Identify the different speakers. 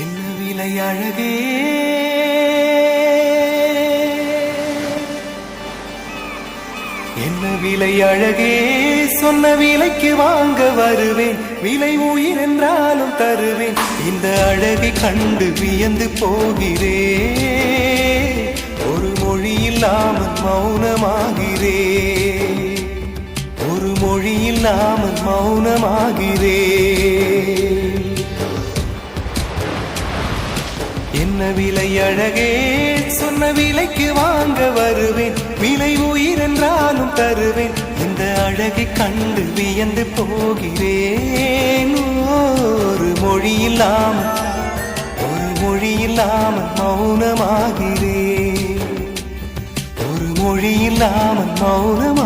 Speaker 1: என்ன விலை அழகே? என்ன விலை அழகே? சொன்ன விலைக்கு வாங்க வருவேன். விலை உயிர் என்றாலும் தருவேன். இந்த அழகை கண்டு வியந்து போகிறேன். ஒரு மொழி இல்லாமல் மௌனமாகிறேன். ஒரு மொழி இல்லாமல் மௌனமாகிறேன். என்ன விலை அழகே? சொன்ன விலைக்கு வாங்க வருவேன். விலை உயிர் என்றாலும் தருவேன். இந்த அழகை கண்டு வியந்து போகிறேன். ஒரு மொழி இல்லாமல் ஒரு மொழி இல்லாமல் மௌனமாகிறேன். ஒரு மொழி இல்லாமல் மௌனமாகிறேன்